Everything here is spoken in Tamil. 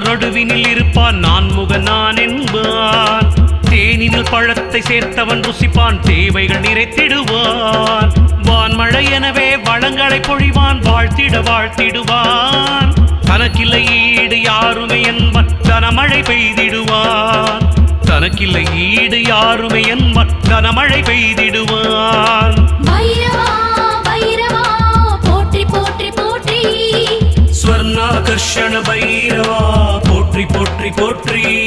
நடுவினில் இருப்பான். நான் முக நான் என்பான். தேனினில் பழத்தை சேர்த்தவன் ருசிப்பான். தேவைகள் நிறைத்திடுவான். வான்மழை எனவே வளங்களை பொழிவான். வாழ்த்திட வாழ்த்திடுவான். தனக்கில்லை ஈடு யாருமே என்பன் கனமழை பெய்திடுவான். தனக்கில்லை ஈடு யாருமே என்பன் கனமழை பெய்திடு ஸ்வர்ணாகர்ஷண பைரவா. போற்றி போற்றி போற்றி.